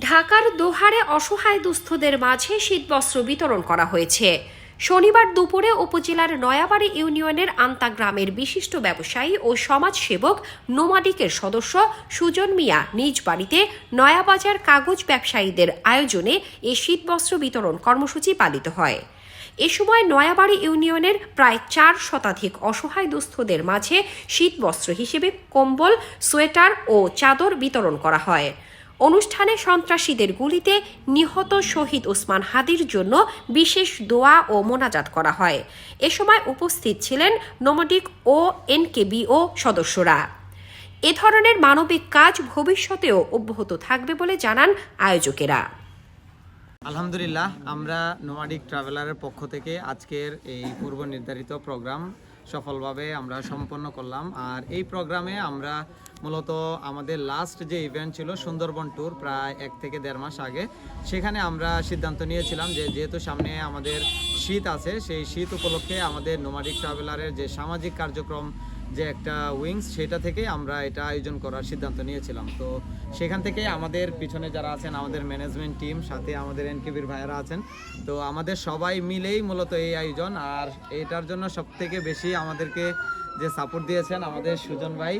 ঢাকার দোহারে অসহায় দুস্থদের মাঝে শীতবস্ত্র বিতরণ করা হয়েছে। শনিবার দুপুরে উপজেলার নয়াবাড়ি ইউনিয়নের আন্তা গ্রামের বিশিষ্ট ব্যবসায়ী ও সমাজসেবক নোমাডিকের সদস্য সুজন মিয়া নিজ বাড়িতে নয়াবাজার কাগজ ব্যবসায়ীদের আয়োজনে এই শীতবস্ত্র বিতরণ কর্মসূচি পালিত হয়। এ সময় নয়াবাড়ি ইউনিয়নের প্রায় চার শতাধিক অসহায় দুস্থদের মাঝে শীতবস্ত্র হিসেবে কম্বল, সোয়েটার ও চাদর বিতরণ করা হয়। অনুষ্ঠানে সন্ত্রাসীদের গুলিতে নিহত শহীদ ওসমান হাদির জন্য বিশেষ দোয়া ও মোনাজাত করা হয়। এ সময় উপস্থিত ছিলেন নোমডিক ও এনকেবিও সদস্যরা। এ ধরনের মানবিক কাজ ভবিষ্যতেও অব্যাহত থাকবে বলে জানান আয়োজকেরা। আলহামদুলিল্লাহ, আমরা নোমাডিক ট্রাভেলারের পক্ষ থেকে আজকের এই পূর্ব নির্ধারিত প্রোগ্রাম সফলভাবে আমরা সম্পন্ন করলাম। আর এই প্রোগ্রামে আমরা মূলত আমাদের লাস্ট যে ইভেন্ট ছিল সুন্দরবন ট্যুর প্রায় এক থেকে দেড় মাস আগে, সেখানে আমরা সিদ্ধান্ত নিয়েছিলাম যে যেহেতু সামনে আমাদের শীত আছে, সেই শীত উপলক্ষে আমাদের নোমাডিক ট্রাভেলারের যে সামাজিক কার্যক্রম যে একটা উইংস সেটা থেকে আমরা এটা আয়োজন করার সিদ্ধান্ত নিয়েছিলাম। তো সেখান থেকে আমাদের পিছনে যারা আছেন, আমাদের ম্যানেজমেন্ট টিম সাথে আমাদের এনকেবির ভাইয়েরা আছেন, তো আমাদের সবাই মিলেই মূলত এই আয়োজন। আর এটার জন্য সব থেকে বেশি আমাদেরকে যে সাপোর্ট দিয়েছেন আমাদের সুজন ভাই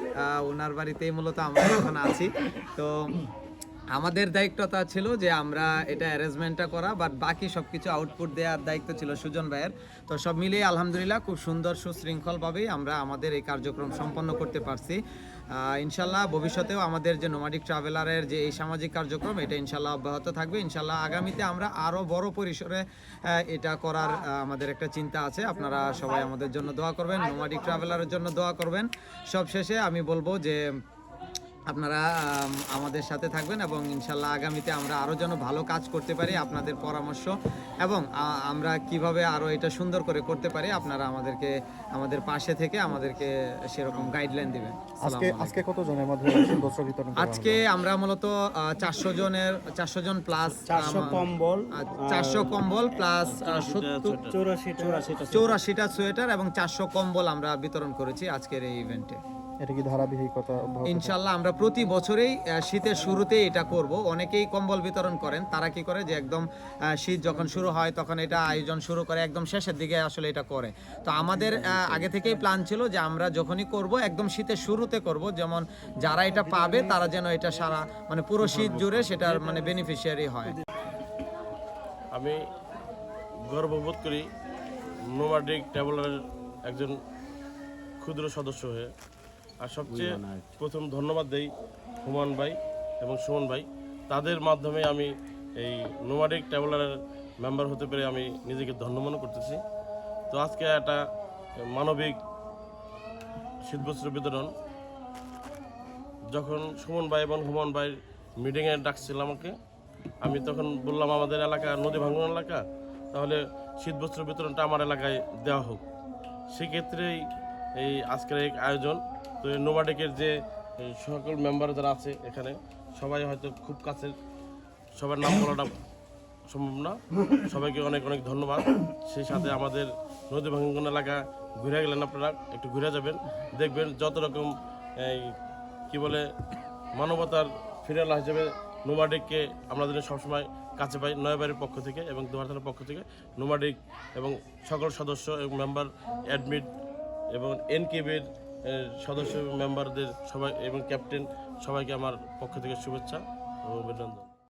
ওনার বাড়িতেই মূলত আমরা এখন আছি। তো আমাদের দায়িত্বটা ছিল যে আমরা এটা অ্যারেঞ্জমেন্টটা করা বাট বাকি সব কিছু আউটপুট দেওয়ার দায়িত্ব ছিল সুজন ভাইয়ের। তো সব মিলিয়ে আলহামদুলিল্লাহ খুব সুন্দর, সুশৃঙ্খলভাবেই আমরা আমাদের এই কার্যক্রম সম্পন্ন করতে পারছি। ইনশাল্লাহ ভবিষ্যতেও আমাদের যে নোমাডিক ট্রাভেলারের যে এই সামাজিক কার্যক্রম, এটা ইনশাল্লাহ অব্যাহত থাকবে। ইনশাল্লাহ আগামীতে আমরা আরও বড় পরিসরে এটা করার আমাদের একটা চিন্তা আছে। আপনারা সবাই আমাদের জন্য দোয়া করবেন নোমাডিক ট্রাভেলারের জন্য দোয়া করবেন। সব শেষে আমি বলব যে আপনারা আমাদের সাথে থাকবেন এবং ইনশাল্লাহ আগামীতে আমরা আরও যেন ভালো কাজ করতে পারি আপনাদের পরামর্শ এবং আমরা কীভাবে আরও এটা সুন্দর করে করতে পারি আপনারা আমাদেরকে আমাদের পাশে থেকে আমাদেরকে সেরকম গাইডলাইন দিবেন। আজকে আজকে কত জনের মধ্যে শীতবস্ত্র বিতরণ আজকে আমরা মূলত চারশো জনের চারশো জন প্লাস চারশো কম্বল চারশো কম্বল প্লাস চৌরাশিটা চৌরাশিটা সোয়েটার এবং চারশো কম্বল আমরা বিতরণ করেছি আজকের এই ইভেন্টে? এটা কি ধারাবাহিকতা ইনশাল্লাহ আমরা প্রতি বছরেই শীতের শুরুতে এটা করব। অনেকেই কম্বল বিতরণ করেন তারা কি করে যে একদম শীত যখন শুরু হয় তখন এটা আয়োজন শুরু করে একদম শেষের দিকে আসলে এটা করে। তো আমাদের আগে থেকেই প্ল্যান ছিল যে আমরা যখনই করব একদম শীতের শুরুতে করব। যেমন যারা এটা পাবে তারা যেন এটা সারা মানে পুরো শীত জুড়ে সেটার মানে বেনিফিশিয়ারি হয়। আমি গর্ববোধ করি নোমাডিক ট্রাভেলারের একজন ক্ষুদ্র সদস্য হয়ে আর সবচেয়ে প্রথম ধন্যবাদ দেই হুমান ভাই এবং সুমন ভাই। তাদের মাধ্যমে আমি এই নোমাডিক ট্রাভেলারের মেম্বার হতে পেরে আমি নিজেকে ধন্য মনে করতেছি। তো আজকে একটা মানবিক শীতবস্ত্র বিতরণ। যখন সুমন ভাই এবং হুমন ভাই মিটিংয়ে ডাকছিল আমাকে আমি তখন বললাম আমাদের এলাকা নদী ভাঙ্গন এলাকা তাহলে শীতবস্ত্র বিতরণটা আমার এলাকায় দেওয়া হোক। সেক্ষেত্রেই এই আজকের এক আয়োজন। তো নোমাডিকের যে সকল মেম্বার যারা আছে এখানে, সবাই হয়তো খুব কাছের। সবার নাম বলাটা সম্ভব না। সবাইকে অনেক অনেক ধন্যবাদ। সেই সাথে আমাদের নদী ভাঙ্গন এলাকা ঘুরে গেলেন আপনারা, একটু ঘুরে যাবেন। দেখবেন যত রকম, এই, কী বলে, মানবতার ফিরালা হিসেবে নোমাডিককে আমাদের সবসময় কাছে পাই নয়াবাড়ির পক্ষ থেকে এবং দোয়ারথানার পক্ষ থেকে। নোমাডিক এবং সকল সদস্য এবং মেম্বার অ্যাডমিট এবং এনকেবির সদস্য মেম্বারদের সবাই এবং ক্যাপ্টেন সবাইকে আমার পক্ষ থেকে শুভেচ্ছা ও অভিনন্দন।